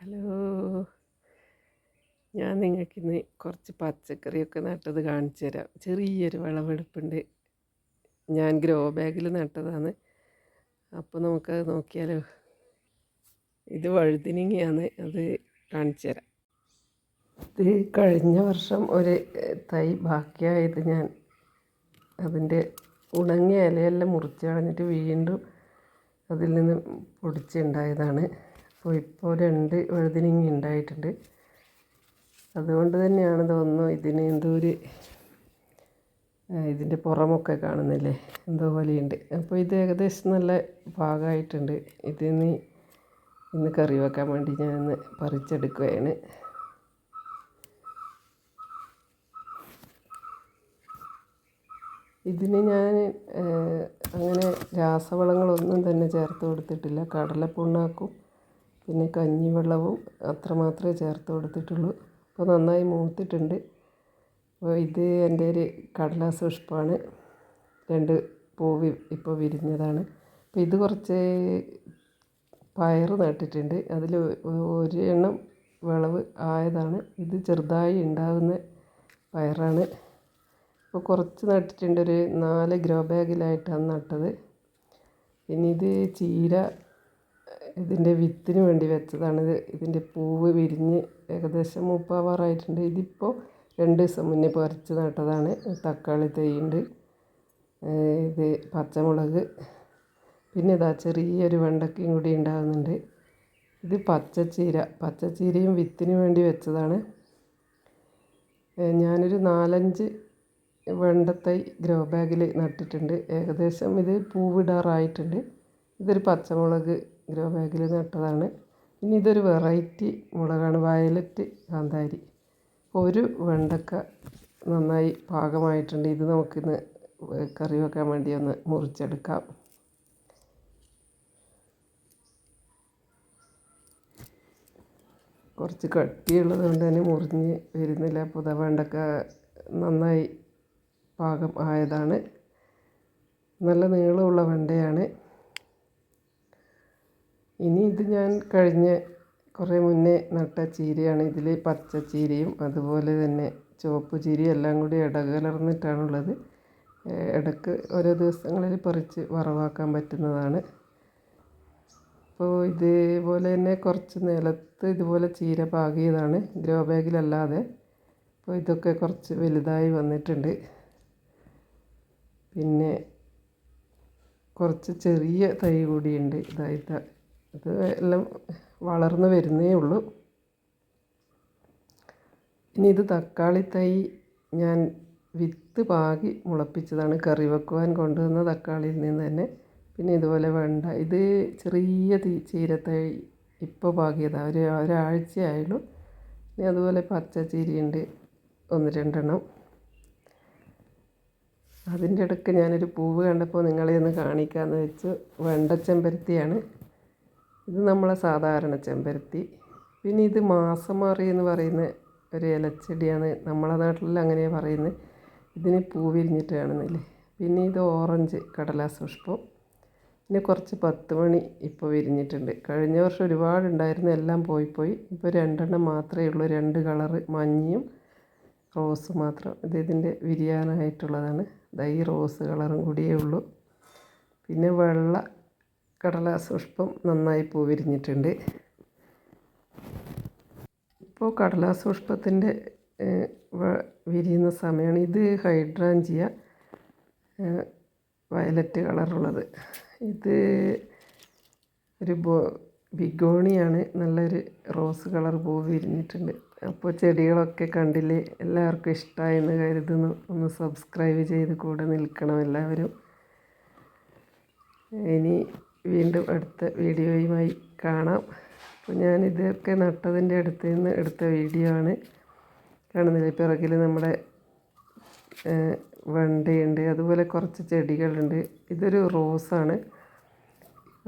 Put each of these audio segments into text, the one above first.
Hello. ഞാൻ നിങ്ങൾക്ക് ഇന്ന് കുറച്ച് പച്ചക്കറിയൊക്കെ നട്ടത് കാണിച്ചു തരാം. ചെറിയൊരു വിളവെടുപ്പുണ്ട്. ഞാൻ ഗ്രോ ബാഗിൽ നട്ടതാണ്. അപ്പോൾ നമുക്കത് നോക്കിയാലോ? ഇത് വഴുതിനിങ്ങയാണ്. അത് കാണിച്ചു തരാം. ഇത് കഴിഞ്ഞ വർഷം ഒരു തൈ ബാക്കിയായത് ഞാൻ അതിന്റെ ഉണങ്ങിയ ഇലയെല്ലാം മുറിച്ച് കളഞ്ഞിട്ട് വീണ്ടും അതിൽ നിന്ന് പൊടിച്ചുണ്ടായതാണ്. അപ്പോൾ ഇപ്പോൾ രണ്ട് വഴുതനങ്ങ ഉണ്ടായിട്ടുണ്ട്. അതുകൊണ്ട് തന്നെയാണ് തോന്നുന്നു ഇതിന് എന്തോ ഒരു ഇതിന്റെ പുറമൊക്കെ കാണുന്നില്ലേ? എന്തോ പോലെയുണ്ട്. അപ്പോൾ ഇത് ഏകദേശം നല്ല പാകമായിട്ടുണ്ട്. ഇതിന് ഇന്ന് കറി വെക്കാൻ വേണ്ടി ഞാനൊന്ന് പറിച്ചെടുക്കുകയാണ്. ഇതിന് ഞാൻ അങ്ങനെ രാസവളങ്ങളൊന്നും തന്നെ ചേർത്ത് കൊടുത്തിട്ടില്ല. കടലപ്പുണ്ണാക്കും പിന്നെ കഞ്ഞിവെള്ളവും അത്ര മാത്രമേ ചേർത്ത് കൊടുത്തിട്ടുള്ളൂ. അപ്പോൾ നന്നായി മൂത്തിട്ടുണ്ട്. അപ്പോൾ ഇത് എന്റെ ഒരു കടലാസ് പുഷ്പമാണ് രണ്ട് പൂവ് ഇപ്പോൾ വിരിഞ്ഞതാണ്. അപ്പോൾ ഇത് കുറച്ച് പയർ നട്ടിട്ടുണ്ട്. അതിൽ ഒരു എണ്ണം വിളവ് ആയതാണ്. ഇത് ചെറുതായി ഉണ്ടാകുന്ന പയറാണ്. ഇപ്പോൾ കുറച്ച് നട്ടിട്ടുണ്ട്. ഒരു നാല് ഗ്രോ ബാഗിലായിട്ടാണ് നട്ടത്. പിന്നെ ഇത് ചീര ഇതിന്റെ വിത്തിന് വേണ്ടി വെച്ചതാണ്. ഇത് ഇതിന്റെ പൂവ് വിരിഞ്ഞ് ഏകദേശം മൂപ്പാവാറായിട്ടുണ്ട് ഇതിപ്പോൾ രണ്ട് ദിവസം മുന്നേ പറിച്ച് നട്ടതാണ്. തക്കാളി തൈയുണ്ട്. ഇത് പച്ചമുളക്. പിന്നെ ഇതാ ചെറിയൊരു വെണ്ടക്കയും കൂടി ഉണ്ടാകുന്നുണ്ട്. ഇത് പച്ചച്ചീര. പച്ചച്ചീരയും വിത്തിന് വേണ്ടി വെച്ചതാണ്. ഞാനൊരു നാലഞ്ച് വെണ്ടത്തൈ ഗ്രോ ബാഗിൽ നട്ടിട്ടുണ്ട്. ഏകദേശം ഇത് പൂവിടാറായിട്ടുണ്ട്. ഇതൊരു പച്ചമുളക് ഗ്രോ ബാഗിൽ നട്ടതാണ്. ഇനി ഇതൊരു വെറൈറ്റി മുളകാണ്. വയലറ്റ് കാന്താരി. ഒരു വെണ്ടക്ക നന്നായി പാകമായിട്ടുണ്ട്. ഇത് നമുക്കിന്ന് കറി വെക്കാൻ വേണ്ടി ഒന്ന് മുറിച്ചെടുക്കാം. കുറച്ച് കട്ടിയുള്ളത് കൊണ്ട് തന്നെ മുറിഞ്ഞ് വരുന്നില്ല. അപ്പോൾ വെണ്ടക്ക നന്നായി പാകം ആയതാണ്. നല്ല നീളമുള്ള വെണ്ടയാണ്. ഇനി ഇത് ഞാൻ കഴിഞ്ഞ കുറേ മുന്നേ നട്ട ചീരയാണ്. ഇതിൽ പച്ച ചീരയും അതുപോലെ തന്നെ ചുവപ്പ് ചീരയും എല്ലാം കൂടി ഇടകലർന്നിട്ടാണുള്ളത്. ഇടയ്ക്ക് ഓരോ ദിവസങ്ങളിൽ പറിച്ച് വറവാക്കാൻ പറ്റുന്നതാണ്. അപ്പോൾ ഇതേപോലെ തന്നെ കുറച്ച് നിലത്ത് ഇതുപോലെ ചീര പാകിയതാണ്. ഗ്രോ ബാഗിലല്ലാതെ. അപ്പോൾ ഇതൊക്കെ കുറച്ച് വലുതായി വന്നിട്ടുണ്ട്. പിന്നെ കുറച്ച് ചെറിയ തൈ കൂടിയുണ്ട്. ഇതായിട്ട് ഇത് എല്ലാം വളർന്ന് വരുന്നേ ഉള്ളൂ. ഇനി ഇത് തക്കാളി തൈ ഞാൻ വിത്ത് പാകി മുളപ്പിച്ചതാണ്. കറി വെക്കുവാൻ കൊണ്ടുവന്ന തക്കാളിയിൽ നിന്ന് തന്നെ. പിന്നെ ഇതുപോലെ വെണ്ട ഇത് ചെറിയ തീ ചീരത്തൈ ഇപ്പോൾ പാകിയതാണ് ഒരു ഒരാഴ്ചയായുള്ളൂ. ഇനി അതുപോലെ പച്ച ചീരയുണ്ട്. ഒന്ന് രണ്ടെണ്ണം. അതിന്റെ ഇടയ്ക്ക് ഞാനൊരു പൂവ് കണ്ടപ്പോൾ നിങ്ങളെ ഒന്ന് കാണിക്കാമെന്ന് വെച്ച്. വെണ്ടച്ചെമ്പരത്തിയാണ്. ഇത് നമ്മളെ സാധാരണ ചെമ്പരത്തി. പിന്നെ ഇത് മാസമാറി എന്ന് പറയുന്ന ഒരു ഇലച്ചെടിയാണ്. നമ്മളെ നാട്ടിൽ അങ്ങനെയാണ് പറയുന്നത്. ഇതിന് പൂ വിരിഞ്ഞിട്ട് കാണുന്നില്ലേ പിന്നെ ഇത് ഓറഞ്ച് കടലാസ് പുഷ്പം. പിന്നെ കുറച്ച് പത്ത് മണി ഇപ്പോൾ വിരിഞ്ഞിട്ടുണ്ട്. കഴിഞ്ഞ വർഷം ഒരുപാടുണ്ടായിരുന്നു എല്ലാം പോയി പോയി. ഇപ്പോൾ രണ്ടെണ്ണം മാത്രമേ ഉള്ളൂ. രണ്ട് കളറ് മഞ്ഞയും റോസ് മാത്രം. ഇത് ഇതിന്റെ വിരിയാനായിട്ടുള്ളതാണ്. ഈ റോസ് കളറും കൂടിയേ ഉള്ളൂ. പിന്നെ വെള്ള കടലാസ് പുഷ്പം നന്നായി പൂ വിരിഞ്ഞിട്ടുണ്ട് ഇപ്പോൾ കടലാസ് പുഷ്പത്തിന്റെ വിരിയുന്ന സമയമാണ് ഇത് ഹൈഡ്രാഞ്ചിയ വയലറ്റ് കളറുള്ളത്. ഇത് ഒരു ബോ ബിഗോണിയാണ് നല്ലൊരു റോസ് കളർ പൂ വിരിഞ്ഞിട്ടുണ്ട് അപ്പോൾ ചെടികളൊക്കെ കണ്ടില്ലേ എല്ലാവർക്കും ഇഷ്ടമായെന്ന് കരുതുന്നു. ഒന്ന് സബ്സ്ക്രൈബ് ചെയ്ത് കൂടെ നിൽക്കണം എല്ലാവരും. ഇനി വീണ്ടും അടുത്ത വീഡിയോയുമായി കാണാം. അപ്പോൾ ഞാൻ ഇതൊക്കെ നട്ടതിന്റെ അടുത്ത് നിന്ന് എടുത്ത വീഡിയോ ആണ്. കാണുന്നില്ലേ? പിറകിൽ നമ്മുടെ വണ്ടയുണ്ട്. അതുപോലെ കുറച്ച് ചെടികളുണ്ട്. ഇതൊരു റോസാണ്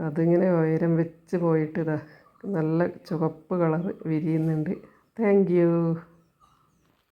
അതിങ്ങനെ ഉയരം വെച്ച് പോയിട്ട് ഇതാ നല്ല ചുവപ്പ് കളർ വിരിയുന്നുണ്ട്. താങ്ക്